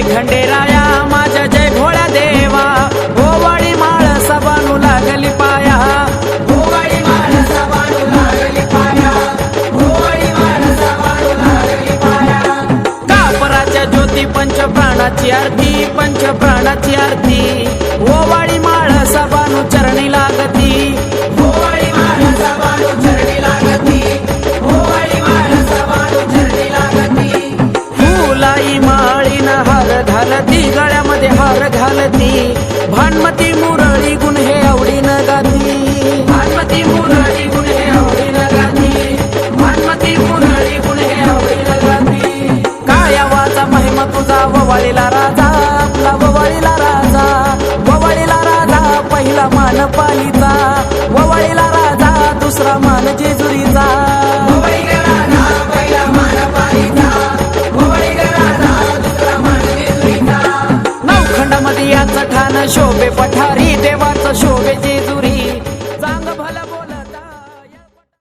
जय खंडेराया माझ्या जय भोळ्या देवा. गोवाळी माळ सबानू लागली पाया. गोवाळी कापराच्या ज्योती पंच प्राणाची आरती पंच प्राणाची आरती. भानमती मुरळी गुण हे आवडीनं गाती. भानमती मुरळी गुणे आवडीनं गाती. भानमती मुरळी गुणे आवडीनं गाती. काया वाचा महिमा तुझा ववाळीला मदियाचं ठाण शोभे पठारी देवाचं शोभे जेजुरी.